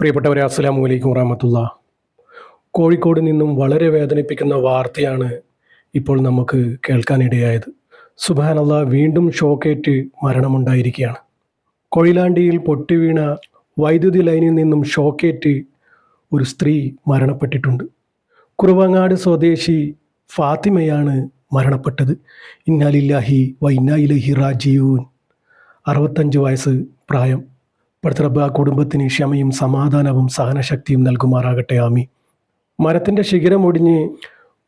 പ്രിയപ്പെട്ടവരെ അസ്സലാമു അലൈക്കും വറഹമത്തുള്ള. കോഴിക്കോട് നിന്നും വളരെ വേദനിപ്പിക്കുന്ന വാർത്തയാണ് ഇപ്പോൾ നമുക്ക് കേൾക്കാനിടയായത്. സുബാനല്ല വീണ്ടും ഷോക്കേറ്റ് മരണമുണ്ടായിരിക്കുകയാണ്. കൊയിലാണ്ടിയിൽ പൊട്ടിവീണ വൈദ്യുതി ലൈനിൽ നിന്നും ഷോക്കേറ്റ് ഒരു സ്ത്രീ മരണപ്പെട്ടിട്ടുണ്ട്. കുറുവങ്ങാട് സ്വദേശി ഫാത്തിമയാണ് മരണപ്പെട്ടത്. ഇന്നാലില്ലാഹി വ ഇന്നായിലഹി റാജീവൻ അറുപത്തഞ്ച് വയസ്സ് പ്രായം. പടുത്തറബ് ആ കുടുംബത്തിന് ക്ഷമയും സമാധാനവും സഹനശക്തിയും നൽകുമാറാകട്ടെ. ആമി മരത്തിന്റെ ശിഖരം ഒടിഞ്ഞ്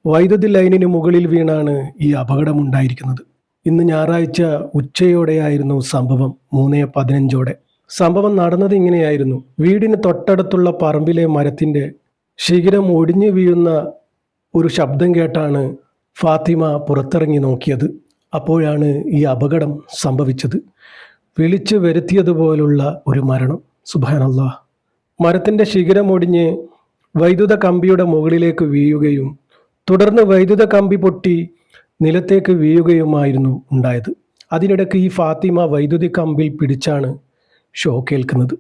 വൈദ്യുതി ലൈനിന് മുകളിൽ വീണാണ് ഈ അപകടമുണ്ടായിരിക്കുന്നത്. ഇന്ന് ഞായറാഴ്ച ഉച്ചയോടെയായിരുന്നു സംഭവം മൂന്നേ പതിനഞ്ചോടെ. സംഭവം നടന്നത് ഇങ്ങനെയായിരുന്നു. വീടിന് തൊട്ടടുത്തുള്ള പറമ്പിലെ മരത്തിന്റെ ശിഖരം ഒടിഞ്ഞു വീഴുന്ന ഒരു ശബ്ദം കേട്ടാണ് ഫാത്തിമ പുറത്തിറങ്ങി നോക്കിയത്. അപ്പോഴാണ് ഈ അപകടം സംഭവിച്ചത്. വിളിച്ചു വരുത്തിയതുപോലുള്ള ഒരു മരണം. സുബാനല്ല മരത്തിന്റെ ശിഖരം ഒടിഞ്ഞ് വൈദ്യുത കമ്പിയുടെ മുകളിലേക്ക് വീഴുകയും തുടർന്ന് വൈദ്യുത കമ്പി പൊട്ടി നിലത്തേക്ക് വീഴുകയുമായിരുന്നു ഉണ്ടായത്. അതിനിടയ്ക്ക് ഈ ഫാത്തിമ വൈദ്യുതി കമ്പിൽ പിടിച്ചാണ് ഷോക്കേൽക്കുന്നത്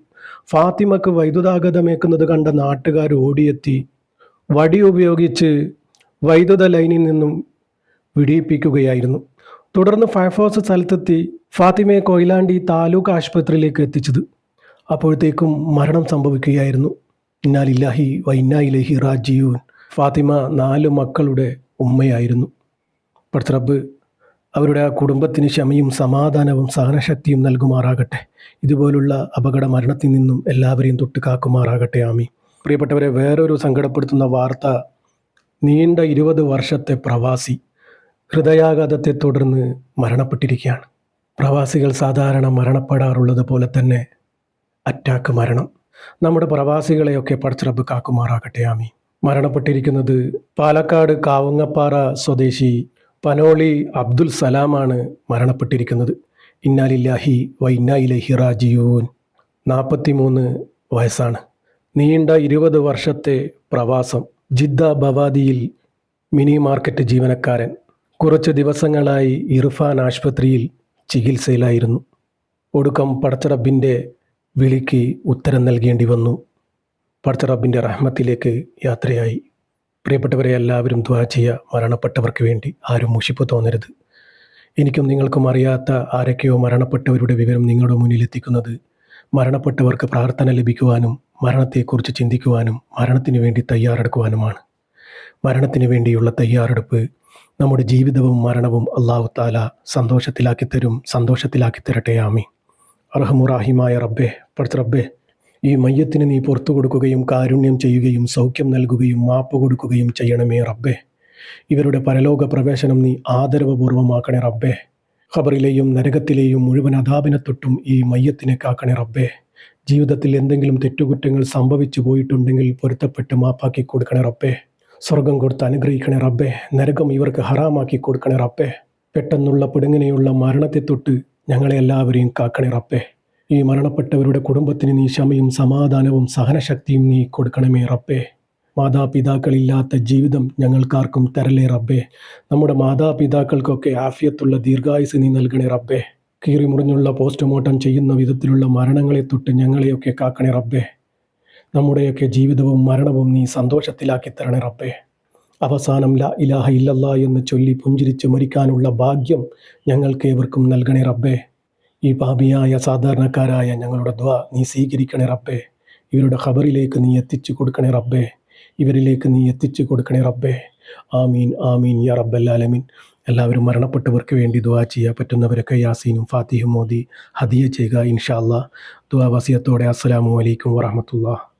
ഫാത്തിമക്ക് വൈദ്യുതാഗതമേക്കുന്നത് കണ്ട നാട്ടുകാർ ഓടിയെത്തി വടി ഉപയോഗിച്ച് വൈദ്യുത ലൈനിൽ നിന്നും വിടിയിപ്പിക്കുകയായിരുന്നു. തുടർന്ന് ഫയർഫോഴ്സ് സ്ഥലത്തെത്തി ഫാത്തിമയെ കൊയിലാണ്ടി താലൂക്ക് ആശുപത്രിയിലേക്ക് എത്തിച്ചത്. അപ്പോഴത്തേക്കും മരണം സംഭവിക്കുകയായിരുന്നു. ഇന്നാലില്ലാഹി വൈന്നായിലഹി റാജീവൻ ഫാത്തിമ നാല് മക്കളുടെ ഉമ്മയായിരുന്നു. പ്രത്രബ് അവരുടെ ആ കുടുംബത്തിന് ക്ഷമയും സമാധാനവും സഹനശക്തിയും നൽകുമാറാകട്ടെ. ഇതുപോലുള്ള അപകട മരണത്തിൽ നിന്നും എല്ലാവരെയും തൊട്ട് കാക്കുമാറാകട്ടെ. ആമി പ്രിയപ്പെട്ടവരെ വേറൊരു സങ്കടപ്പെടുത്തുന്ന വാർത്ത. നീണ്ട ഇരുപത് വർഷത്തെ പ്രവാസി. ഹൃദയാഘാതത്തെ തുടർന്ന് മരണപ്പെട്ടിരിക്കുകയാണ്. പ്രവാസികൾ സാധാരണ മരണപ്പെടാറുള്ളത് പോലെ തന്നെ അറ്റാക്ക് മരണം. നമ്മുടെ പ്രവാസികളെയൊക്കെ പടച്ചിറപ്പ് കാക്കുമാറാകട്ടെ ആമി മരണപ്പെട്ടിരിക്കുന്നത് പാലക്കാട് കാവങ്ങപ്പാറ സ്വദേശി പനോളി അബ്ദുൽ സലാമാണ് മരണപ്പെട്ടിരിക്കുന്നത്. ഇന്നാലില്ലാഹി വ ഇന്നായിലഹി റാജിയൂൻ നാൽപ്പത്തി മൂന്ന് വയസ്സാണ്. നീണ്ട ഇരുപത് വർഷത്തെ പ്രവാസം ജിദ്ദ ബവാദിയിൽ മിനി മാർക്കറ്റ് ജീവനക്കാരൻ കുറച്ച് ദിവസങ്ങളായി ഇർഫാൻ ആശുപത്രിയിൽ ചികിത്സയിലായിരുന്നു. ഒടുക്കം പടച്ചറബിന്റെ വിളിക്ക് ഉത്തരം നൽകേണ്ടി വന്നു. പടച്ചറബിന്റെ റഹ്മത്തിലേക്ക് യാത്രയായി. പ്രിയപ്പെട്ടവരെ എല്ലാവരും ദ്വാ ചെയ്യുക മരണപ്പെട്ടവർക്ക് വേണ്ടി ആരും മുഷിപ്പ് തോന്നരുത്. എനിക്കും നിങ്ങൾക്കും അറിയാത്ത ആരൊക്കെയോ മരണപ്പെട്ടവരുടെ വിവരം നിങ്ങളുടെ മുന്നിൽ എത്തിക്കുന്നത് മരണപ്പെട്ടവർക്ക് പ്രാർത്ഥന ലഭിക്കുവാനും മരണത്തെക്കുറിച്ച് ചിന്തിക്കുവാനും മരണത്തിന് വേണ്ടി തയ്യാറെടുക്കുവാനുമാണ്. മരണത്തിന് വേണ്ടിയുള്ള തയ്യാറെടുപ്പ് നമ്മുടെ ജീവിതവും മരണവും അള്ളാഹു താല സന്തോഷത്തിലാക്കി തരും സന്തോഷത്തിലാക്കി തരട്ടെ ആമി അർഹമുറാഹിമായ റബ്ബെ പഠിച്ച റബ്ബെ ഈ മയ്യത്തിന് നീ പുറത്തു കൊടുക്കുകയും കാരുണ്യം ചെയ്യുകയും സൗഖ്യം നൽകുകയും മാപ്പ് കൊടുക്കുകയും ചെയ്യണമേ റബ്ബെ. ഇവരുടെ പരലോക പ്രവേശനം നീ ആദരവപൂർവമാക്കണേ റബ്ബെ. ഖബറിലെയും നരകത്തിലെയും മുഴുവൻ അതാപിനെ തൊട്ടും ഈ മയ്യത്തിനെ കാക്കണേ റബ്ബെ. ജീവിതത്തിൽ എന്തെങ്കിലും തെറ്റുകുറ്റങ്ങൾ സംഭവിച്ചു പോയിട്ടുണ്ടെങ്കിൽ പൊരുത്തപ്പെട്ട് മാപ്പാക്കി കൊടുക്കണേ റബ്ബെ. സ്വർഗം കൊടുത്ത് അനുഗ്രഹിക്കണേ റബ്ബെ. നരകം ഇവർക്ക് ഹറാമാക്കി കൊടുക്കണേ റബ്ബെ. പെട്ടെന്നുള്ള പിടുങ്ങനെയുള്ള മരണത്തെ തൊട്ട് ഞങ്ങളെ എല്ലാവരെയും കാക്കണേ റബ്ബെ. ഈ മരണപ്പെട്ടവരുടെ കുടുംബത്തിന് നീ ക്ഷമയും സമാധാനവും സഹനശക്തിയും നീ കൊടുക്കണമേ റബ്ബേ. മാതാപിതാക്കളില്ലാത്ത ജീവിതം ഞങ്ങൾക്കാർക്കും തരലേ റബ്ബേ. നമ്മുടെ മാതാപിതാക്കൾക്കൊക്കെ ആഫിയത്തുള്ള ദീർഘായുസ് നീ നൽകണേ റബ്ബേ. കീറിമുറിഞ്ഞുള്ള പോസ്റ്റ്മോർട്ടം ചെയ്യുന്ന വിധത്തിലുള്ള മരണങ്ങളെ തൊട്ട് ഞങ്ങളെയൊക്കെ കാക്കണേ റബ്ബേ. നമ്മുടെയൊക്കെ ജീവിതവും മരണവും നീ സന്തോഷത്തിലാക്കി തരണേ റബ്ബേ. അവസാനം ല ഇലാഹ ഇല്ലല്ല എന്ന് ചൊല്ലി പുഞ്ചിരിച്ച് മരിക്കാനുള്ള ഭാഗ്യം ഞങ്ങൾക്ക് ഏവർക്കും നൽകണേ റബ്ബേ. ഈ പാപിയായ സാധാരണക്കാരായ ഞങ്ങളുടെ ദ്വ നീ സ്വീകരിക്കണേ റബ്ബേ. ഇവരുടെ ഖബറിലേക്ക് നീ എത്തിച്ചു കൊടുക്കണേ റബ്ബേ. ഇവരിലേക്ക് നീ എത്തിച്ചു കൊടുക്കണേ റബ്ബേ. ആമീൻ ആമീൻ യാ റബ്ബല്ലാലമീൻ. എല്ലാവരും മരണപ്പെട്ടവർക്ക് വേണ്ടി ദുവാ ചെയ്യാൻ പറ്റുന്നവരൊക്കെ യാസീനും ഫാത്തിഹും മോദി ഹദിയ ചെയ്യുക ഇൻഷാ അല്ലാ ദുവാ വസിയത്തോടെ അസ്സലാമു അലൈക്കും വറഹമത്തുള്ള